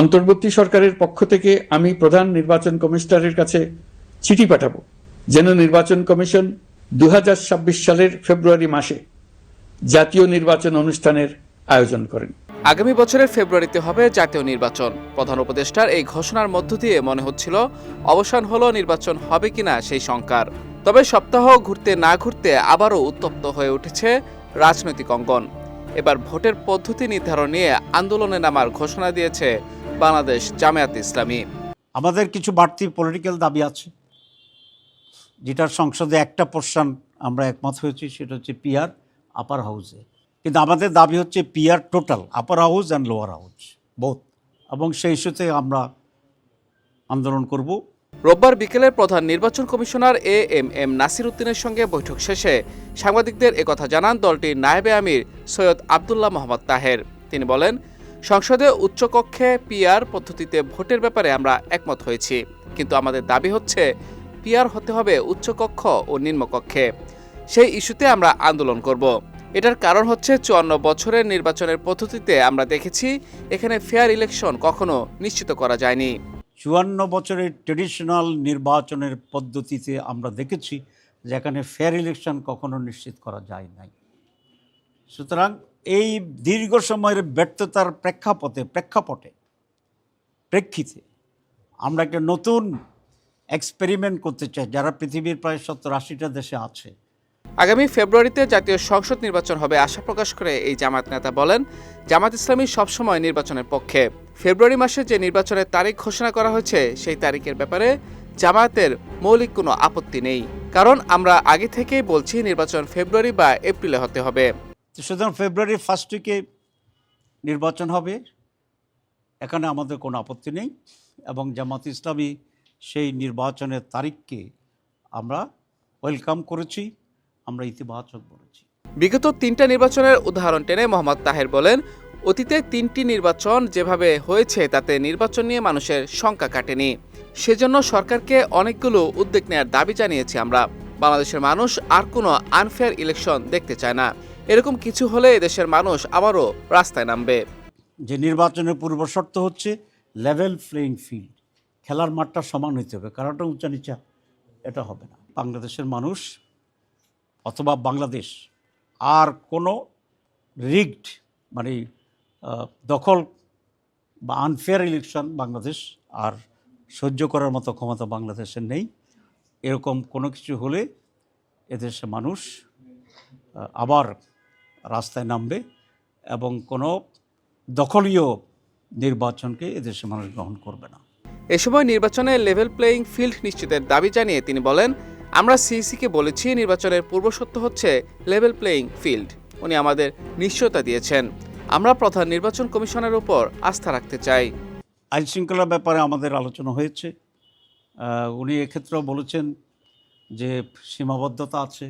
অন্তর্বর্তী সরকারের পক্ষ থেকে আমি প্রধান নির্বাচন কমিশনারের কাছে চিঠি পাঠাবো। যেন নির্বাচন কমিশন দু হাজার ছাব্বিশ সালের ফেব্রুয়ারি মাসে জাতীয় নির্বাচন অনুষ্ঠানের আয়োজন করেন। আগামী বছরের ফেব্রুয়ারিতে হবে জাতীয় নির্বাচন। প্রধান উপদেষ্টার এই ঘোষণার মধ্য দিয়ে মনে হচ্ছিল, অবসান হলো নির্বাচন হবে কিনা সেই শঙ্কার। তবে সপ্তাহ ঘুরতে না ঘুরতে আবারও উত্তপ্ত হয়ে উঠেছে রাজনৈতিক অঙ্গন। এবার ভোটের পদ্ধতি নির্ধারণ নিয়ে আন্দোলনে নামার ঘোষণা দিয়েছে বাংলাদেশ জামায়াত ইসলামী। আমাদের কিছু বাড়তি পলিটিক্যাল দাবি আছে যেটার সংসদে একটা পোর্শন আমরা একমত হয়েছি সেটা হচ্ছে পিয়ার আপার হাউসে কিন্তু আমাদের দাবি হচ্ছে peer total upper house and lower house both এবং সেই ইস্যুতে আমরা আন্দোলন করব। রোববার বিকেলে প্রধান নির্বাচন commissioner A M M Nasir উদ্দিনের সঙ্গে বৈঠক শেষে সাংবাদিকদের একথা জানান দলটির নায়েবে আমির সৈয়দ আবদুল্লাহ মোহাম্মদ তাহের। তিনি বলেন সংসদে উচ্চকক্ষে পিআর পদ্ধতিতে ভোটের ব্যাপারে আমরা একমত হয়েছি। কিন্তু আমাদের দাবি হচ্ছে, পিআর হতে হবে উচ্চকক্ষ ও নিম্নকক্ষে। সেই ইস্যুতে আমরা আন্দোলন করব। এটার কারণ হচ্ছে চুয়ান্ন বছরের নির্বাচনের পদ্ধতিতে আমরা দেখেছি, এখানে ফেয়ার ইলেকশন কখনো নিশ্চিত করা যায়নি। চুয়ান্ন বছরের ট্রেডিশনাল নির্বাচনের পদ্ধতিতে আমরা দেখেছি, যেখানে ফেয়ার ইলেকশন কখনো নিশ্চিত করা যায় নাই। সুতরাং এই দীর্ঘ সময়ের ব্যর্থতার প্রেক্ষাপটে প্রেক্ষাপটে, প্রেক্ষিতে আমরা একটা নতুন এক্সপেরিমেন্ট করতে চাই, যারা পৃথিবীর প্রায় সত্তর আশিটা দেশে আছে। আগামী ফেব্রুয়ারিতে জাতীয় সংসদ নির্বাচন হবে, আশা প্রকাশ করে এই জামাত নেতা বলেন জামাত ইসলামী সবসময় নির্বাচনের পক্ষে। ফেব্রুয়ারি মাসে যে নির্বাচনের তারিখ ঘোষণা করা হয়েছে, সেই তারিখের ব্যাপারে জামায়াতের মৌলিক কোনো আপত্তি নেই। কারণ আমরা আগে থেকেই বলছি, নির্বাচন ফেব্রুয়ারি বা এপ্রিলে হতে হবে। তো সুতরাং ফেব্রুয়ারি ফার্স্ট উইকে নির্বাচন হবে। এখানে আমাদের কোনো আপত্তি নেই এবং জামাত ইসলামী সেই নির্বাচনের তারিখকে আমরা ওয়েলকাম করেছি, আমরা ইতিবাচক বলেছি। বিগত তিনটা নির্বাচনের উদাহরণ টেনে মোহাম্মদ তাহের বলেন, অতীতে তিনটি নির্বাচন যেভাবে হয়েছে তাতে নির্বাচন নিয়ে মানুষের শঙ্কা কাটেনি। সেজন্য সরকারকে অনেকগুলো উদ্যোগ নেওয়ার দাবি জানিয়েছি আমরা। বাংলাদেশের মানুষ আর কোনো আনফেয়ার ইলেকশন দেখতে চায় না। এরকম কিছু হলে দেশের মানুষ আবারও রাস্তায় নামবে। যে নির্বাচনের পূর্ব শর্ত হচ্ছে লেভেল প্লেইং ফিল্ড খেলার মাঠটা সমান হইতে হবে, কারণটা উঁচা নিচা এটা হবে না। বাংলাদেশের মানুষ অথবা বাংলাদেশ আর কোনো রিগড মানে দখল বা আনফেয়ার ইলেকশন বাংলাদেশ আর সহ্য করার মতো ক্ষমতা বাংলাদেশের নেই। এরকম কোনো কিছু হলে এদেশে মানুষ আবার রাস্তায় নামবে এবং কোনো দখলীয় নির্বাচনকে এদেশে মানুষ গ্রহণ করবে না। এ সময় নির্বাচনে লেভেল প্লেয়িং ফিল্ড নিশ্চিতের দাবি জানিয়ে তিনি বলেন আমরা সিইসিকে বলেছি নির্বাচনের পূর্বশর্ত হচ্ছে লেভেল প্লেয়িং ফিল্ড উনি আমাদের নিশ্চয়তা দিয়েছেন। আমরা প্রধান নির্বাচন কমিশনের উপর আস্থা রাখতে চাই। আইন শৃঙ্খলার ব্যাপারে আমাদের আলোচনা হয়েছে। উনি এক্ষেত্রেও বলেছেন যে সীমাবদ্ধতা আছে।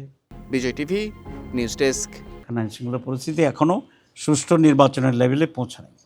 Bijoy TV news desk. এখানে আইনশৃঙ্খলা পরিস্থিতি এখনও সুষ্ঠু নির্বাচনের লেভেলে পৌঁছায়নি।